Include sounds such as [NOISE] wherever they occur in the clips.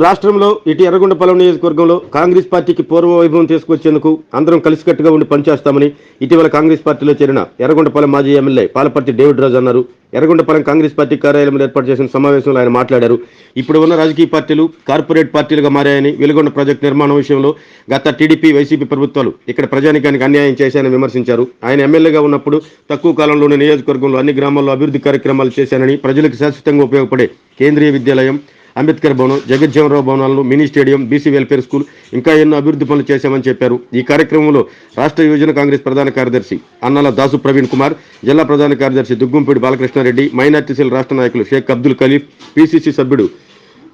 రాష్ట్రంలో ఇటు ఎర్రగొండపాలెం నియోజకవర్గంలో కాంగ్రెస్ పార్టీకి పూర్వ వైభవం తీసుకొచ్చేందుకు అందరం కలిసికట్టుగా ఉండి పనిచేస్తామని ఇటీవల కాంగ్రెస్ పార్టీలో చేరిన ఎర్రగొండపాలెం మాజీ ఎమ్మెల్యే పాలపర్తి డేవిడ్ రాజు అన్నారు. ఎర్రగొండపాలెం కాంగ్రెస్ పార్టీ కార్యాలయంలో ఏర్పాటు చేసిన సమావేశంలో ఆయన మాట్లాడారు. ఇప్పుడు ఉన్న రాజకీయ పార్టీలు కార్పొరేట్ పార్టీలుగా మారాయని వెలుగొండ ప్రాజెక్టు నిర్మాణం విషయంలో గత టీడీపీ వైసీపీ ప్రభుత్వాలు ఇక్కడ ప్రజానికానికి అన్యాయం చేశాయని విమర్శించారు. ఆయన ఎమ్మెల్యేగా ఉన్నప్పుడు తక్కువ కాలంలోనే నియోజకవర్గంలో అన్ని గ్రామాల్లో అభివృద్ధి కార్యక్రమాలు చేశానని ప్రజలకు శాశ్వతంగా ఉపయోగపడే కేంద్రీయ విద్యాలయం అంబేద్కర్ భవనం జగజ్జీవనరావు భవనాలను mini stadium BC welfare school ఇంకా ఎన్నో అభివృద్ధి పనులు చేశామని చెప్పారు. ఈ కార్యక్రమంలో రాష్ట్ర యువజన కాంగ్రెస్ ప్రధాన కార్యదర్శి అన్నాల దాసు ప్రవీణ్ కుమార్ జిల్లా ప్రధాన కార్యదర్శి దుగ్గుంపేడి బాలకృష్ణారెడ్డి మైనార్టీసీల రాష్ట్ర నాయకులు షేక్ అబ్దుల్ ఖలీఫ్ పీసీసీ సభ్యుడు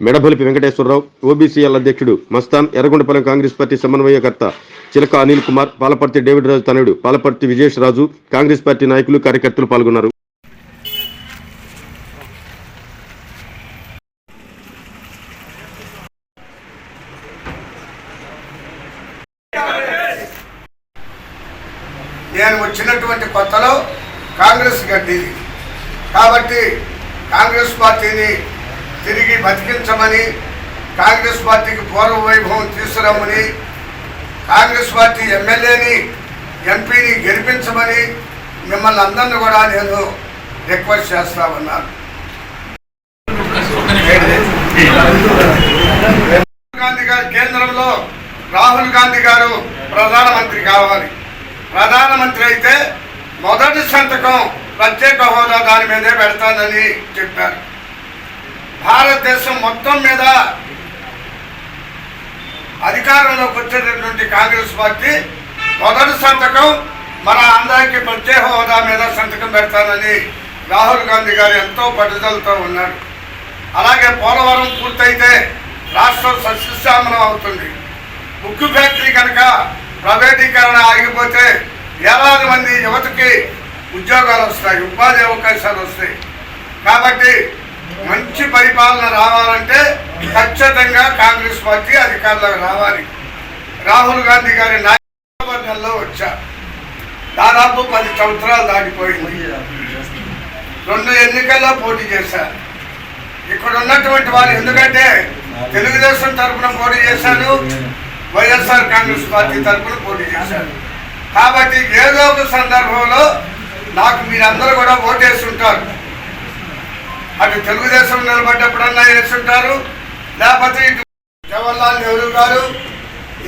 మెడబలిపి వెంకటేశ్వరరావు ఓబీసీఎల్ అధ్యక్షుడు మస్తాన్ ఎర్రగొండపాలెం కాంగ్రెస్ పార్టీ సమన్వయకర్త చిలక అనిల్ కుమార్ పాలపర్తి డేవిడ్ రాజు తనయుడు పాలపర్తి విజేష్ రాజు కాంగ్రెస్ పార్టీ నాయకులు కార్యకర్తలు పాల్గొన్నారు. నేను వచ్చినటువంటి కొత్తలో కాంగ్రెస్ గడ్డిది. కాబట్టి కాంగ్రెస్ పార్టీని తిరిగి బతికించమని కాంగ్రెస్ పార్టీకి పూర్వ వైభవం తీసుకురమ్మని కాంగ్రెస్ పార్టీ ఎమ్మెల్యేని ఎంపీని గెలిపించమని మిమ్మల్ని అందరిని కూడా నేను రిక్వెస్ట్ చేస్తా ఉన్నాను. రాహుల్ గాంధీ గారు కేంద్రంలో రాహుల్ గాంధీ గారు ప్రధానమంత్రి కావాలి. ప్రధానమంత్రి అయితే మొదటి సంతకం ప్రత్యేక హోదా దాని మీదే పెడతానని చెప్పారు. భారతదేశం మొత్తం మీద అధికారంలోకి వచ్చేటటువంటి కాంగ్రెస్ పార్టీ మొదటి సంతకం మన అందరికీ ప్రత్యేక హోదా మీద సంతకం పెడతానని రాహుల్ గాంధీ గారు ఎంతో పట్టుదలతో ఉన్నారు. అలాగే పోలవరం పూర్తయితే రాష్ట్రం సస్యశ్యామలం అవుతుంది. ఉక్కు ఫ్యాక్టరీ కనుక ప్రైవేటీకరణ ఆగిపోతే వేలాది మంది యువతకి ఉద్యోగాలు వస్తాయి ఉపాధి అవకాశాలు వస్తాయి. కాబట్టి మంచి పరిపాలన రావాలంటే ఖచ్చితంగా కాంగ్రెస్ పార్టీ అధికారంలోకి రావాలి. రాహుల్ గాంధీ గారి నాయకత్వంలో వచ్చా. దాదాపు పది సంవత్సరాలు దాటిపోయింది. రెండు ఎన్నికల్లో పోటీ చేశారు ఇక్కడ ఉన్నటువంటి వాళ్ళు ఎందుకంటే తెలుగుదేశం తరఫున పోటీ చేశాను వైఎస్ఆర్ కాంగ్రెస్ పార్టీ తరఫున పోటీ చేశారు. కాబట్టి ఏదో ఒక సందర్భంలో నాకు మీరందరూ కూడా ఓటేస్తుంటారు ఉంటారు అటు తెలుగుదేశం నిలబడ్డప్పుడన్నా వేస్తుంటారు లేకపోతే ఇటు జవహర్లాల్ నెహ్రూ గారు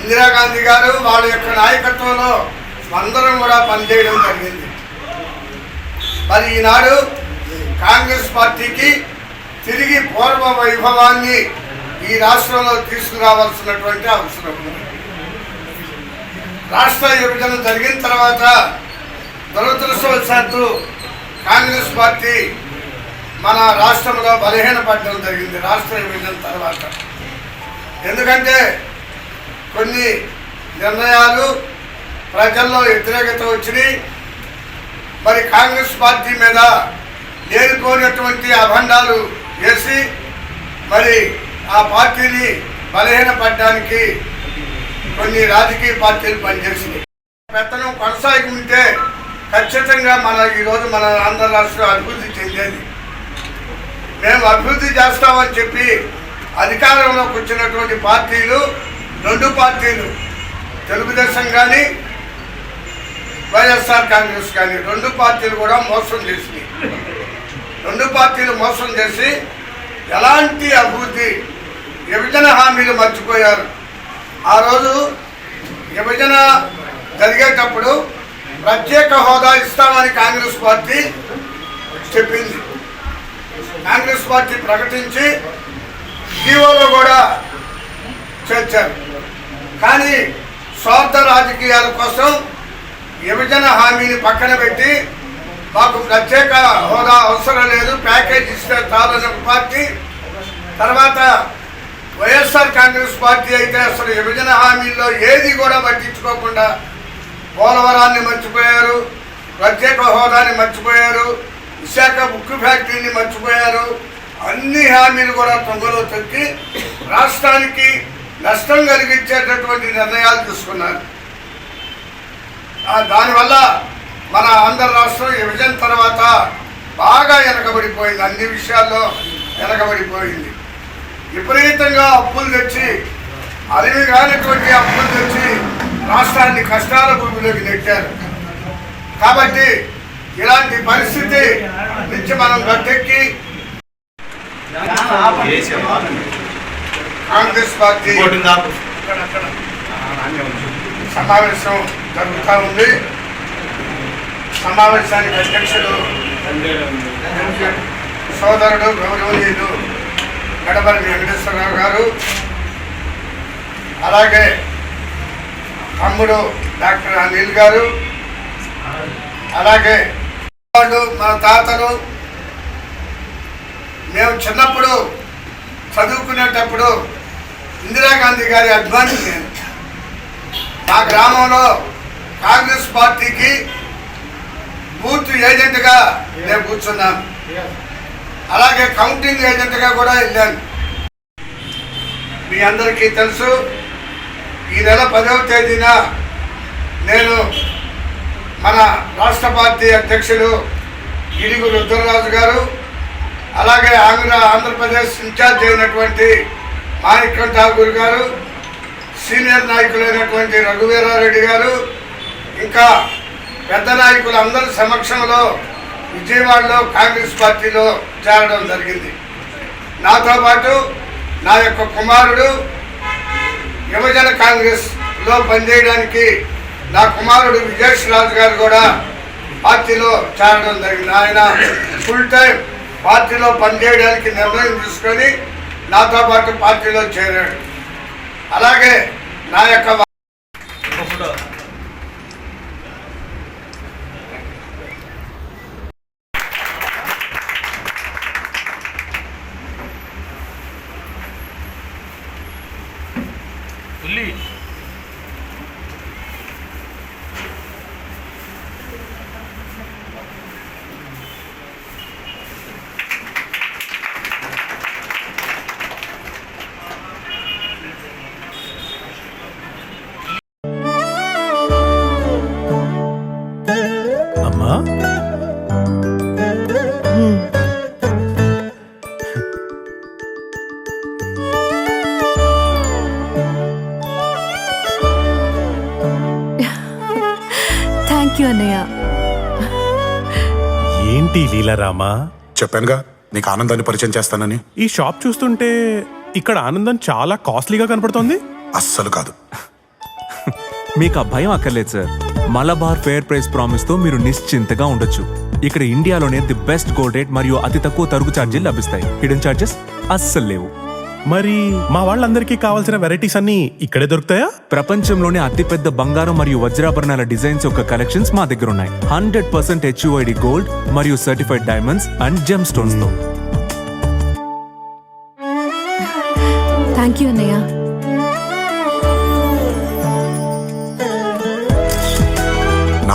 ఇందిరాగాంధీ గారు వాళ్ళ యొక్క నాయకత్వంలో అందరం కూడా పనిచేయడం జరిగింది. మరి ఈనాడు కాంగ్రెస్ పార్టీకి తిరిగి పూర్వ వైభవాన్ని ఈ రాష్ట్రంలో తీసుకురావాల్సినటువంటి అవసరం. ఉంది రాష్ట్ర విభజన జరిగిన తర్వాత దురదృష్టవశాత్తు కాంగ్రెస్ పార్టీ మన రాష్ట్రంలో బలహీనపడడం జరిగింది రాష్ట్ర విభజన తర్వాత. ఎందుకంటే కొన్ని నిర్ణయాలు ప్రజల్లో వ్యతిరేకత వచ్చినాయి. మరి కాంగ్రెస్ పార్టీ మీద లేనిపోయినటువంటి అభండాలు వేసి మరి ఆ పార్టీని బలహీనపడడానికి కొన్ని రాజకీయ పార్టీలు పనిచేసినాయి పెత్తనం కొనసాగి ఉంటే ఖచ్చితంగా మన ఈరోజు మన ఆంధ్ర రాష్ట్రం అభివృద్ధి చెందేది. మేము అభివృద్ధి చేస్తామని చెప్పి అధికారంలోకి వచ్చినటువంటి పార్టీలు రెండు పార్టీలు తెలుగుదేశం కానీ వైఎస్ఆర్ కాంగ్రెస్ కానీ రెండు పార్టీలు కూడా మోసం చేసినాయి. రెండు పార్టీలు మోసం చేసి ఎలాంటి అభివృద్ధి విభజన హామీలు మర్చిపోయారు. ఆ రోజు విభజన జరిగేటప్పుడు ప్రత్యేక హోదా ఇస్తామని కాంగ్రెస్ పార్టీ చెప్పింది. కాంగ్రెస్ పార్టీ ప్రకటించి జీవోలో కూడా చేర్చారు. కానీ స్వార్థ రాజకీయాల కోసం విభజన హామీని పక్కన పెట్టి మాకు ప్రత్యేక హోదా అవసరం లేదు ప్యాకేజ్ ఇస్తే చాలని పార్టీ తర్వాత కాంగ్రెస్ పార్టీ అయితే అసలు విభజన హామీల్లో ఏది కూడా పట్టించుకోకుండా పోలవరాన్ని మర్చిపోయారు ప్రత్యేక హోదాని మర్చిపోయారు విశాఖ బుక్ ఫ్యాక్టరీని మర్చిపోయారు అన్ని హామీలు కూడా తొంగలో తొక్కి రాష్ట్రానికి నష్టం కలిగించేటటువంటి నిర్ణయాలు తీసుకున్నారు. దానివల్ల మన ఆంధ్ర రాష్ట్రం విభజన తర్వాత బాగా వెనకబడిపోయింది అన్ని విషయాల్లో వెనకబడిపోయింది. విపరీతంగా అప్పులు తెచ్చి కానటువంటి అప్పులు తెచ్చి రాష్ట్రాన్ని కష్టాల భూమిలోకి నెట్టారు. కాబట్టి ఇలాంటి పరిస్థితి నుంచి మనం గట్టెక్కి కాంగ్రెస్ పార్టీ సమావేశం జరుగుతూ ఉంది. సమావేశానికి అధ్యక్షుడు సోదరుడు గౌరవనీయుడు గడపల్లి వెంకటేశ్వరరావు గారు అలాగే తమ్ముడు డాక్టర్ అనిల్ గారు అలాగే వాళ్ళు మా తాతలు. మేము చిన్నప్పుడు చదువుకునేటప్పుడు ఇందిరాగాంధీ గారి అభిమాని నేను మా గ్రామంలో కాంగ్రెస్ పార్టీకి బూత్ ఏజెంట్గా నేను కూర్చున్నాను అలాగే కౌంటింగ్ ఏజెంట్గా కూడా వెళ్ళాను మీ అందరికీ తెలుసు ఈ నెల పదవ తేదీన నేను మన రాష్ట్ర పార్టీ అధ్యక్షులు గిరిగు రుద్రరాజు గారు అలాగే ఆంధ్ర ఆంధ్రప్రదేశ్ ఇన్ఛార్జ్ అయినటువంటి మాణిక్యం ఠాకూర్ గారు సీనియర్ నాయకులైనటువంటి రఘువీరారెడ్డి గారు ఇంకా పెద్ద నాయకులు అందరి సమక్షంలో విజయవాడలో కాంగ్రెస్ పార్టీలో చేరడం జరిగింది. నాతో పాటు నా యొక్క కుమారుడు యువజన కాంగ్రెస్లో పనిచేయడానికి నా కుమారుడు విజేష్ రాజు గారు కూడా పార్టీలో చేరడం జరిగింది. ఆయన ఫుల్ టైం పార్టీలో పనిచేయడానికి నిర్ణయం తీసుకొని నాతో పాటు పార్టీలో చేరాడు. అలాగే నా యొక్క థ్యాంక్ యూ అన్నయ్య ఏంటి లీలారామా? చెప్పానుగా నీకు ఆనందాన్ని పరిచయం చేస్తానని. ఈ షాప్ చూస్తుంటే ఇక్కడ ఆనందం చాలా కాస్ట్లీగా కనపడుతోంది? అస్సలు కాదు. [LAUGHS] మీకు ఆ భయం అక్కర్లేదు సార్. మలబార్ ఫేర్ ప్రైస్ ప్రామిస్తో మీరు నిశ్చింతగా ఉండొచ్చు. ఇక్కడ ఇండియాలోనే ది బెస్ట్ గోల్డ్ రేట్ మరియు అతి తక్కువ తరుగు ఛార్జీలు లభిస్తాయి. హిడెన్ ఛార్జెస్ అస్సలు లేవు. మరి మా వాళ్ళందరికీ కావాల్సిన వెరైటీస్ అన్ని ఇక్కడే దొరుకుతాయా? ప్రపంచంలోనే అతిపెద్ద బంగారం మరియు వజ్రాభరణాల డిజైన్స్ యొక్క కలెక్షన్స్ మా దగ్గర ఉన్నాయి హండ్రెడ్ పర్సెంట్ హెచ్యుఐడి గోల్డ్ మరియు సర్టిఫైడ్ డైమండ్స్ అండ్ జెమ్ స్టోన్స్తో థ్యాంక్ యూ అన్నయ్య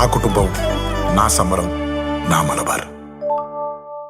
నా కుటుంబం నా సమరం నా మలబార్